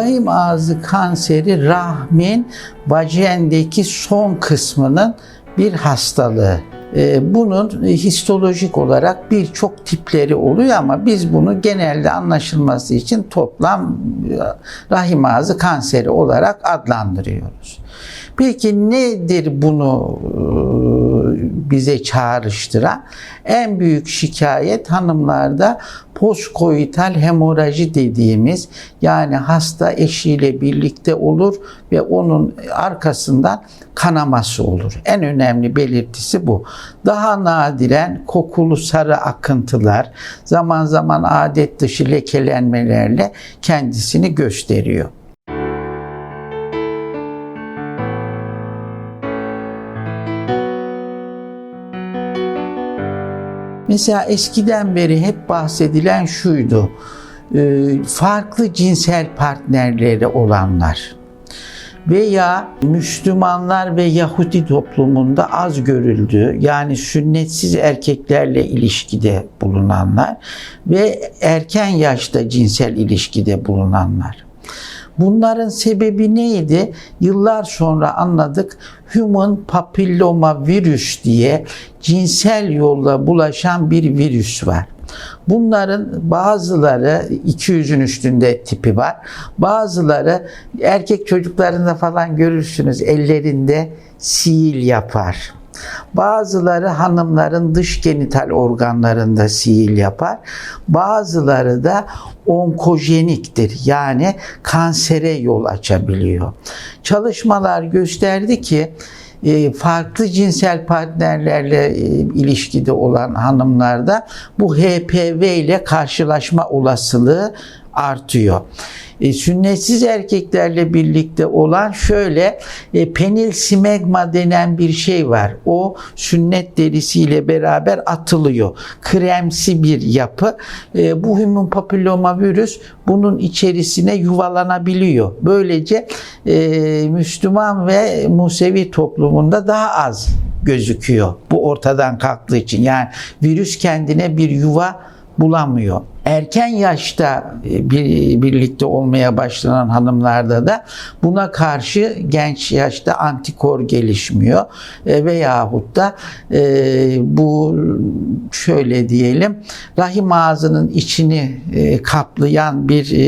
Rahim ağzı kanseri rahmin vajendeki son kısmının bir hastalığı. Ee, Bunun histolojik olarak birçok tipleri oluyor ama biz bunu genelde anlaşılması için toplam e, rahim ağzı kanseri olarak adlandırıyoruz. Peki nedir bunu e, bize çağrıştıran? En büyük şikayet hanımlarda postkoital hemoraji dediğimiz yani hasta eşiyle birlikte olur ve onun arkasından kanaması olur. En önemli belirtisi bu. Daha nadiren kokulu sarı akıntılar, zaman zaman adet dışı lekelenmelerle kendisini gösteriyor. Mesela eskiden beri hep bahsedilen şuydu. e, Farklı cinsel partnerleri olanlar veya Müslümanlar ve Yahudi toplumunda az görüldüğü yani sünnetsiz erkeklerle ilişkide bulunanlar ve erken yaşta cinsel ilişkide bulunanlar. Bunların sebebi neydi? Yıllar sonra anladık. Human papilloma virüs diye cinsel yolla bulaşan bir virüs var. Bunların bazıları 200'ün üstünde tipi var. Bazıları erkek çocuklarında falan görürsünüz ellerinde sihir yapar. Bazıları hanımların dış genital organlarında sihir yapar. Bazıları da onkojeniktir. Yani kansere yol açabiliyor. Çalışmalar gösterdi ki e, farklı cinsel partnerlerle e, ilişkide olan hanımlarda bu HPV ile karşılaşma olasılığı artıyor. E, sünnetsiz erkeklerle birlikte olan şöyle e, penil simegma denen bir şey var. O sünnet derisiyle beraber atılıyor. Kremsi bir yapı. E, bu human papilloma virüs bunun içerisine yuvalanabiliyor. Böylece e, Müslüman ve Musevi toplumunda daha az gözüküyor. Bu ortadan kalktığı için. Yani virüs kendine bir yuva bulamıyor. Erken yaşta e, bir, birlikte olmaya başlanan hanımlarda da buna karşı genç yaşta antikor gelişmiyor e, veyahut da e, bu şöyle diyelim rahim ağzının içini e, kaplayan bir e,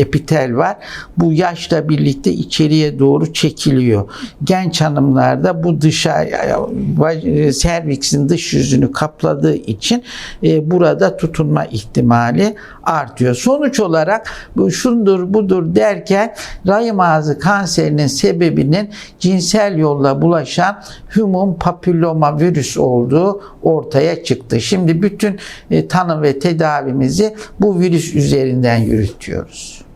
epitel var. Bu yaşla birlikte içeriye doğru çekiliyor. Genç hanımlarda bu dışa e, serviksin dış yüzünü kapladığı için e, burada tutunma ihtimali artıyor. Sonuç olarak bu şundur budur derken rahim ağzı kanserinin sebebinin cinsel yolla bulaşan human papilloma virüs olduğu ortaya çıktı. Şimdi bütün e, tanı ve tedavimizi bu virüs üzerinden yürütüyoruz.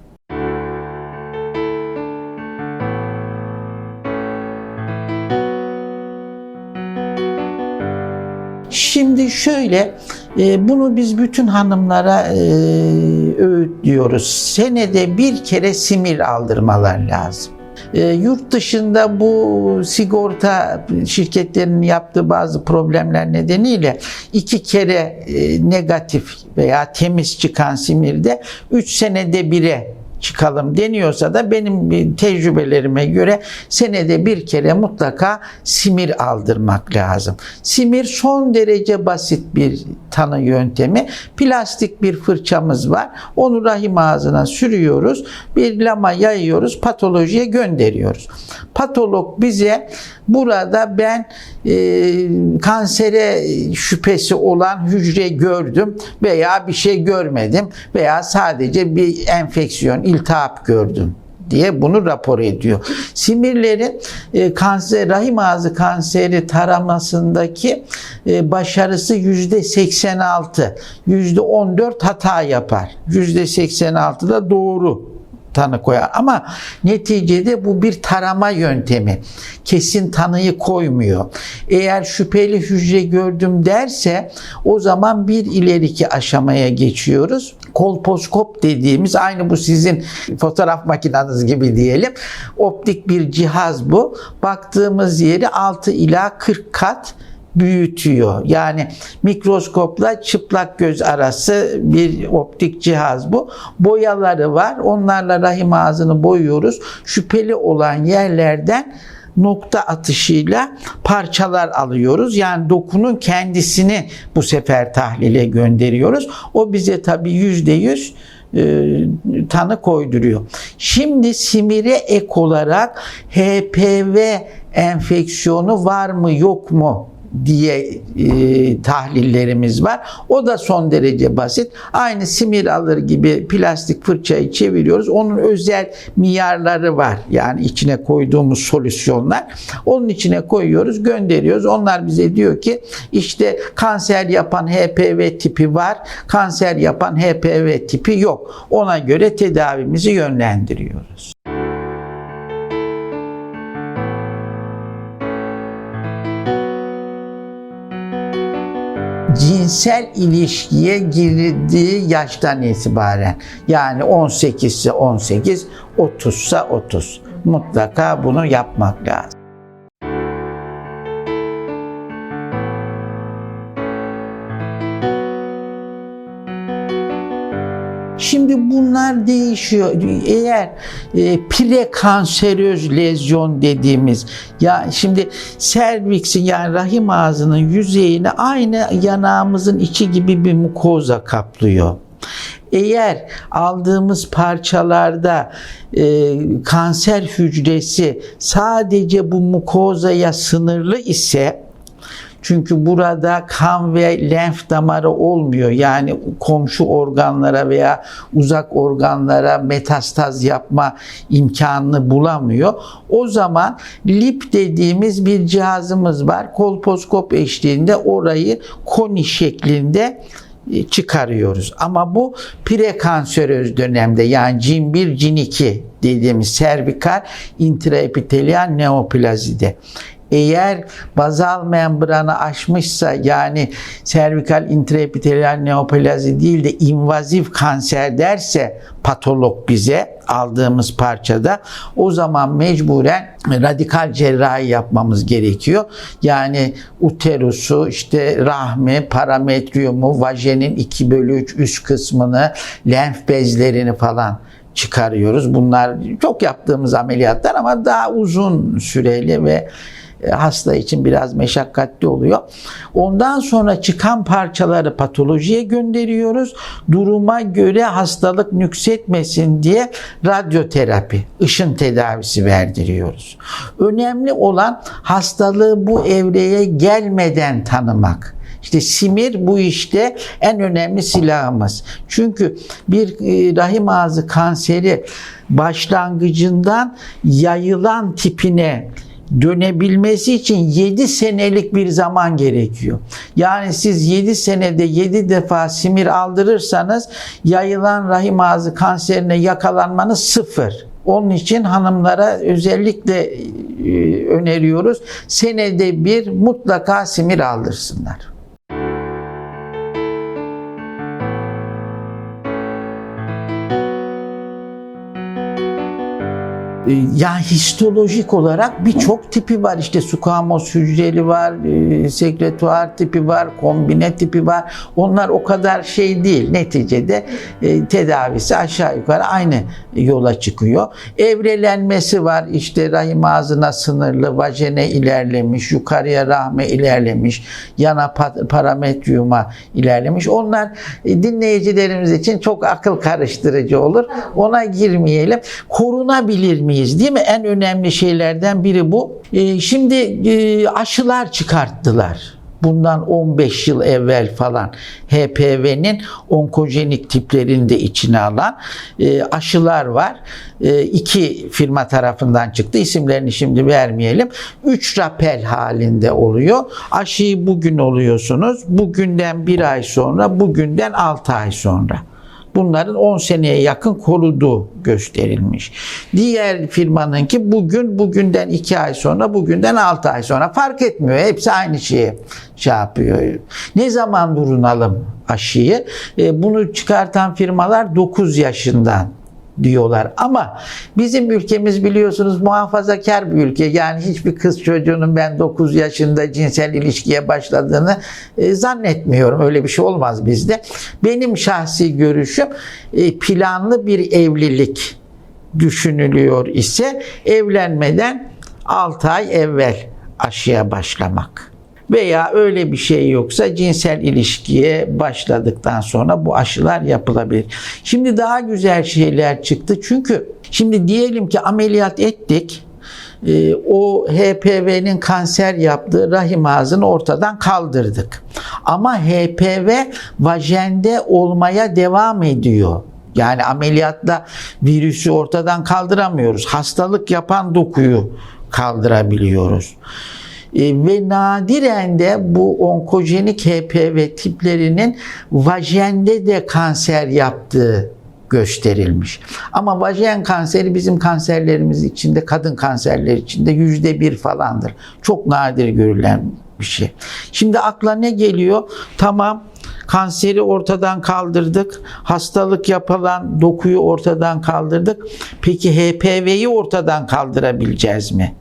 Şöyle e, bunu biz bütün hanımlara e, öğütlüyoruz. Senede bir kere simir aldırmalar lazım. E, yurt dışında bu sigorta şirketlerinin yaptığı bazı problemler nedeniyle iki kere e, negatif veya temiz çıkan simirde 3 senede bire çıkalım deniyorsa da benim tecrübelerime göre senede bir kere mutlaka simir aldırmak lazım. Simir son derece basit bir tanı yöntemi. Plastik bir fırçamız var. Onu rahim ağzına sürüyoruz. Bir lama yayıyoruz. Patolojiye gönderiyoruz. Patolog bize burada ben e, kansere şüphesi olan hücre gördüm veya bir şey görmedim veya sadece bir enfeksiyon, iltihap gördüm diye bunu rapor ediyor. Simirlerin e, kanser, rahim ağzı kanseri taramasındaki e, başarısı yüzde 86, yüzde 14 hata yapar. Yüzde 86 da doğru tanı koyar. Ama neticede bu bir tarama yöntemi. Kesin tanıyı koymuyor. Eğer şüpheli hücre gördüm derse o zaman bir ileriki aşamaya geçiyoruz. Kolposkop dediğimiz aynı bu sizin fotoğraf makineniz gibi diyelim. Optik bir cihaz bu. Baktığımız yeri 6 ila 40 kat büyütüyor. Yani mikroskopla çıplak göz arası bir optik cihaz bu. Boyaları var. Onlarla rahim ağzını boyuyoruz. Şüpheli olan yerlerden nokta atışıyla parçalar alıyoruz. Yani dokunun kendisini bu sefer tahlile gönderiyoruz. O bize tabii yüzde yüz e, tanı koyduruyor. Şimdi simire ek olarak HPV enfeksiyonu var mı yok mu diye e, tahlillerimiz var. O da son derece basit. Aynı simir alır gibi plastik fırçayı çeviriyoruz. Onun özel miyarları var. Yani içine koyduğumuz solüsyonlar. Onun içine koyuyoruz, gönderiyoruz. Onlar bize diyor ki işte kanser yapan HPV tipi var. Kanser yapan HPV tipi yok. Ona göre tedavimizi yönlendiriyoruz. Cinsel ilişkiye girildiği yaştan itibaren yani 18 ise 18, 30 ise 30 mutlaka bunu yapmak lazım. Şimdi bunlar değişiyor. Eğer e, prekanseröz lezyon dediğimiz ya şimdi serviksin yani rahim ağzının yüzeyini aynı yanağımızın içi gibi bir mukoza kaplıyor. Eğer aldığımız parçalarda e, kanser hücresi sadece bu mukozaya sınırlı ise çünkü burada kan ve lenf damarı olmuyor. Yani komşu organlara veya uzak organlara metastaz yapma imkanını bulamıyor. O zaman lip dediğimiz bir cihazımız var. Kolposkop eşliğinde orayı koni şeklinde e, çıkarıyoruz. Ama bu prekanseröz dönemde yani cin 1, cin 2 dediğimiz servikal intraepitelial neoplazide eğer bazal membranı aşmışsa yani servikal intraepitelial neoplazi değil de invazif kanser derse patolog bize aldığımız parçada o zaman mecburen radikal cerrahi yapmamız gerekiyor. Yani uterusu, işte rahmi, parametriyumu, vajenin 2 bölü 3 üst kısmını, lenf bezlerini falan çıkarıyoruz. Bunlar çok yaptığımız ameliyatlar ama daha uzun süreli ve hasta için biraz meşakkatli oluyor. Ondan sonra çıkan parçaları patolojiye gönderiyoruz. Duruma göre hastalık nüksetmesin diye radyoterapi, ışın tedavisi verdiriyoruz. Önemli olan hastalığı bu evreye gelmeden tanımak. İşte simir bu işte en önemli silahımız. Çünkü bir e, rahim ağzı kanseri başlangıcından yayılan tipine dönebilmesi için 7 senelik bir zaman gerekiyor. Yani siz 7 senede 7 defa simir aldırırsanız yayılan rahim ağzı kanserine yakalanmanız sıfır. Onun için hanımlara özellikle e, öneriyoruz. Senede bir mutlaka simir aldırsınlar. Ya histolojik olarak birçok tipi var. İşte sukamos hücreli var, e, sekretuar tipi var, kombine tipi var. Onlar o kadar şey değil. Neticede e, tedavisi aşağı yukarı aynı yola çıkıyor. Evrelenmesi var. İşte rahim ağzına sınırlı, vajene ilerlemiş, yukarıya rahme ilerlemiş, yana parametriuma ilerlemiş. Onlar e, dinleyicilerimiz için çok akıl karıştırıcı olur. Ona girmeyelim. Korunabilir mi? Miyiz değil mi? En önemli şeylerden biri bu. E, şimdi e, aşılar çıkarttılar. Bundan 15 yıl evvel falan HPV'nin onkojenik tiplerini de içine alan e, aşılar var. E, iki firma tarafından çıktı. İsimlerini şimdi vermeyelim. 3 rapel halinde oluyor. Aşıyı bugün oluyorsunuz. Bugünden bir ay sonra, bugünden 6 ay sonra bunların 10 seneye yakın koruduğu gösterilmiş. Diğer firmanınki bugün, bugünden 2 ay sonra, bugünden 6 ay sonra fark etmiyor. Hepsi aynı şeyi şey yapıyor. Ne zaman vurunalım aşıyı? E, bunu çıkartan firmalar 9 yaşından diyorlar. Ama bizim ülkemiz biliyorsunuz muhafazakar bir ülke. Yani hiçbir kız çocuğunun ben 9 yaşında cinsel ilişkiye başladığını e, zannetmiyorum. Öyle bir şey olmaz bizde. Benim şahsi görüşüm e, planlı bir evlilik düşünülüyor ise evlenmeden 6 ay evvel aşıya başlamak. Veya öyle bir şey yoksa cinsel ilişkiye başladıktan sonra bu aşılar yapılabilir. Şimdi daha güzel şeyler çıktı. Çünkü şimdi diyelim ki ameliyat ettik. Ee, o HPV'nin kanser yaptığı rahim ağzını ortadan kaldırdık. Ama HPV vajende olmaya devam ediyor. Yani ameliyatta virüsü ortadan kaldıramıyoruz. Hastalık yapan dokuyu kaldırabiliyoruz. E, ve nadiren de bu onkojenik HPV tiplerinin vajende de kanser yaptığı gösterilmiş. Ama vajen kanseri bizim kanserlerimiz içinde, kadın kanserleri içinde yüzde bir falandır. Çok nadir görülen bir şey. Şimdi akla ne geliyor? Tamam kanseri ortadan kaldırdık. Hastalık yapılan dokuyu ortadan kaldırdık. Peki HPV'yi ortadan kaldırabileceğiz mi?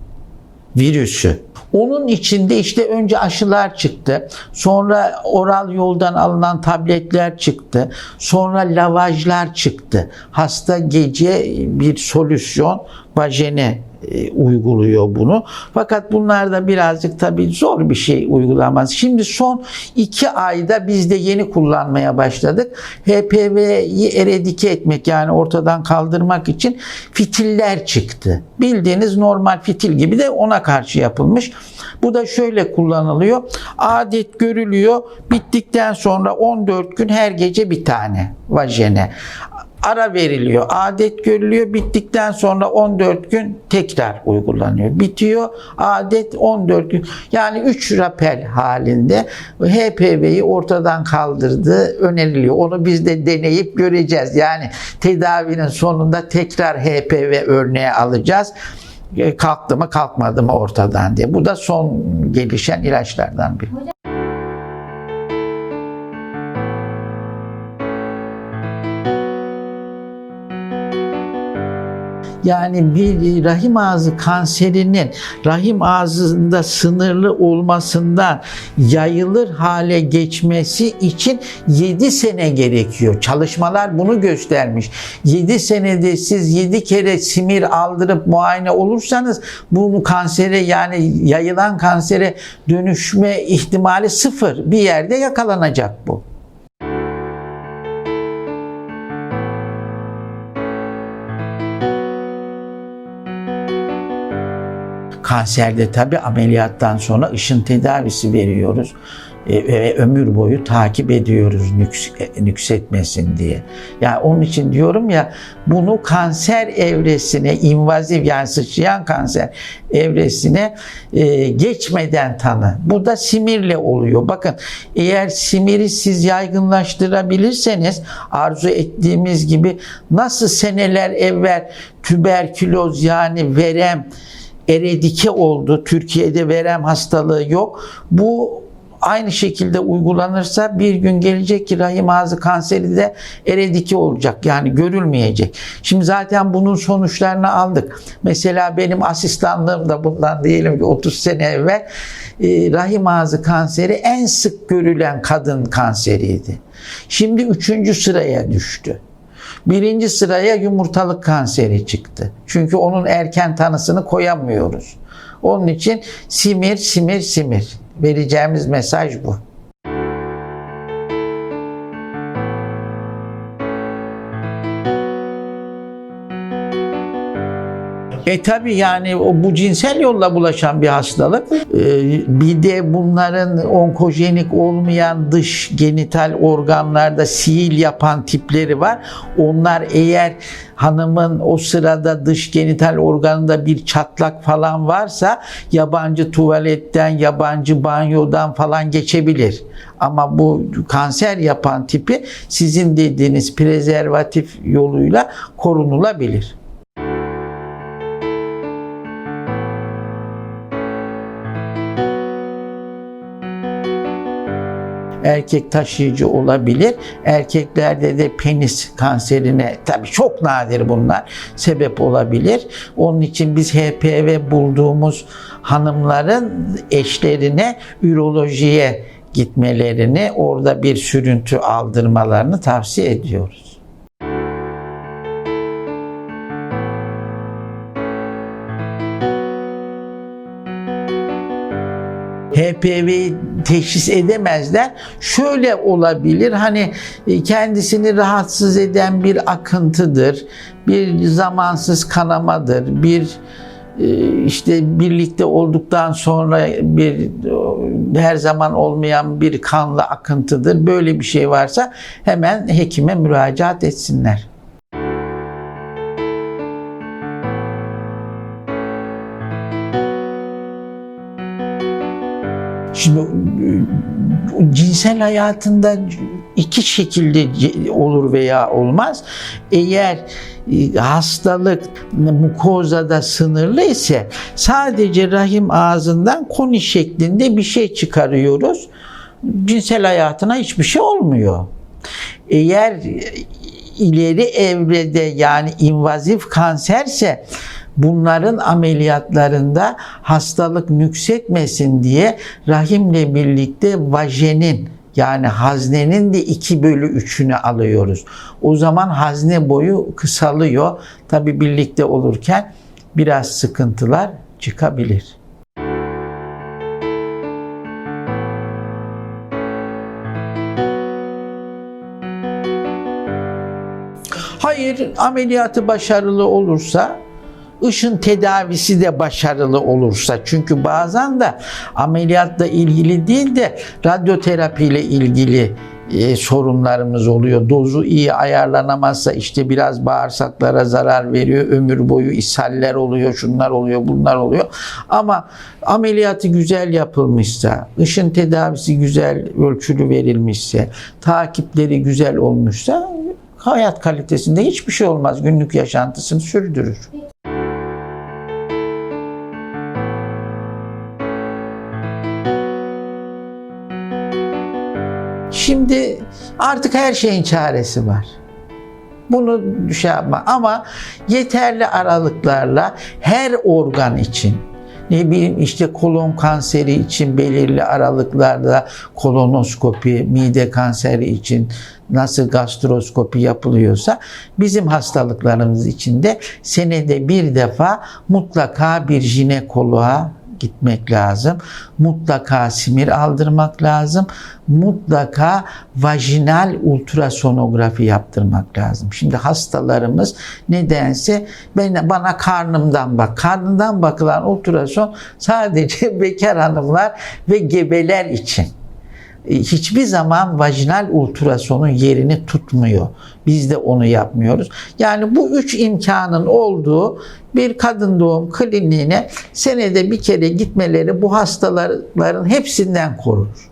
Virüsü. Onun içinde işte önce aşılar çıktı. Sonra oral yoldan alınan tabletler çıktı. Sonra lavajlar çıktı. Hasta gece bir solüsyon vajene uyguluyor bunu. Fakat bunlar da birazcık tabii zor bir şey uygulamaz. Şimdi son iki ayda biz de yeni kullanmaya başladık. HPV'yi eradike etmek yani ortadan kaldırmak için fitiller çıktı. Bildiğiniz normal fitil gibi de ona karşı yapılmış. Bu da şöyle kullanılıyor. Adet görülüyor. Bittikten sonra 14 gün her gece bir tane vajene ara veriliyor. Adet görülüyor. Bittikten sonra 14 gün tekrar uygulanıyor. Bitiyor. Adet 14 gün. Yani 3 rapel halinde HPV'yi ortadan kaldırdığı öneriliyor. Onu biz de deneyip göreceğiz. Yani tedavinin sonunda tekrar HPV örneği alacağız E, kalktı mı kalkmadı mı ortadan diye. Bu da son gelişen ilaçlardan biri. Yani bir rahim ağzı kanserinin rahim ağzında sınırlı olmasından yayılır hale geçmesi için 7 sene gerekiyor. Çalışmalar bunu göstermiş. 7 senede siz 7 kere simir aldırıp muayene olursanız bunu kansere yani yayılan kansere dönüşme ihtimali sıfır. Bir yerde yakalanacak bu. Kanserde tabi ameliyattan sonra ışın tedavisi veriyoruz E, ve ömür boyu takip ediyoruz nüks, e, nüksetmesin diye. Yani onun için diyorum ya bunu kanser evresine invazif yani sıçrayan kanser evresine e, geçmeden tanı. Bu da simirle oluyor. Bakın eğer simiri siz yaygınlaştırabilirseniz arzu ettiğimiz gibi nasıl seneler evvel tüberküloz yani verem eredike oldu. Türkiye'de verem hastalığı yok. Bu aynı şekilde uygulanırsa bir gün gelecek ki rahim ağzı kanseri de eredike olacak. Yani görülmeyecek. Şimdi zaten bunun sonuçlarını aldık. Mesela benim asistanlığım da bundan diyelim ki 30 sene evvel e, rahim ağzı kanseri en sık görülen kadın kanseriydi. Şimdi üçüncü sıraya düştü. Birinci sıraya yumurtalık kanseri çıktı. Çünkü onun erken tanısını koyamıyoruz. Onun için simir, simir, simir. Vereceğimiz mesaj bu. E tabi yani o bu cinsel yolla bulaşan bir hastalık. Ee, bir de bunların onkojenik olmayan dış genital organlarda sihil yapan tipleri var. Onlar eğer hanımın o sırada dış genital organında bir çatlak falan varsa yabancı tuvaletten, yabancı banyodan falan geçebilir. Ama bu kanser yapan tipi sizin dediğiniz prezervatif yoluyla korunulabilir. Erkek taşıyıcı olabilir. Erkeklerde de penis kanserine tabii çok nadir bunlar sebep olabilir. Onun için biz HPV bulduğumuz hanımların eşlerine ürolojiye gitmelerini, orada bir sürüntü aldırmalarını tavsiye ediyoruz. HPV'yi teşhis edemezler. Şöyle olabilir hani e, kendisini rahatsız eden bir akıntıdır, bir zamansız kanamadır, bir e, işte birlikte olduktan sonra bir her zaman olmayan bir kanlı akıntıdır. Böyle bir şey varsa hemen hekime müracaat etsinler. Şimdi e, cinsel hayatında iki şekilde olur veya olmaz. Eğer e, hastalık mukozada sınırlı ise sadece rahim ağzından koni şeklinde bir şey çıkarıyoruz. Cinsel hayatına hiçbir şey olmuyor. Eğer ileri evrede yani invazif kanserse bunların ameliyatlarında hastalık nüksetmesin diye rahimle birlikte vajenin yani haznenin de 2 bölü 3'ünü alıyoruz. O zaman hazne boyu kısalıyor. Tabi birlikte olurken biraz sıkıntılar çıkabilir. Hayır, ameliyatı başarılı olursa ışın tedavisi de başarılı olursa çünkü bazen de ameliyatla ilgili değil de radyoterapi ile ilgili e, sorunlarımız oluyor. Dozu iyi ayarlanamazsa işte biraz bağırsaklara zarar veriyor. Ömür boyu ishaller oluyor, şunlar oluyor, bunlar oluyor. Ama ameliyatı güzel yapılmışsa, ışın tedavisi güzel ölçülü verilmişse, takipleri güzel olmuşsa hayat kalitesinde hiçbir şey olmaz. Günlük yaşantısını sürdürür. Şimdi artık her şeyin çaresi var. Bunu şey yapma ama yeterli aralıklarla her organ için ne bileyim işte kolon kanseri için belirli aralıklarda kolonoskopi, mide kanseri için nasıl gastroskopi yapılıyorsa bizim hastalıklarımız için de senede bir defa mutlaka bir jinekoloğa gitmek lazım. Mutlaka simir aldırmak lazım. Mutlaka vajinal ultrasonografi yaptırmak lazım. Şimdi hastalarımız nedense ben, bana karnımdan bak. Karnından bakılan ultrason sadece bekar hanımlar ve gebeler için hiçbir zaman vajinal ultrasonun yerini tutmuyor. Biz de onu yapmıyoruz. Yani bu üç imkanın olduğu bir kadın doğum kliniğine senede bir kere gitmeleri bu hastaların hepsinden korur.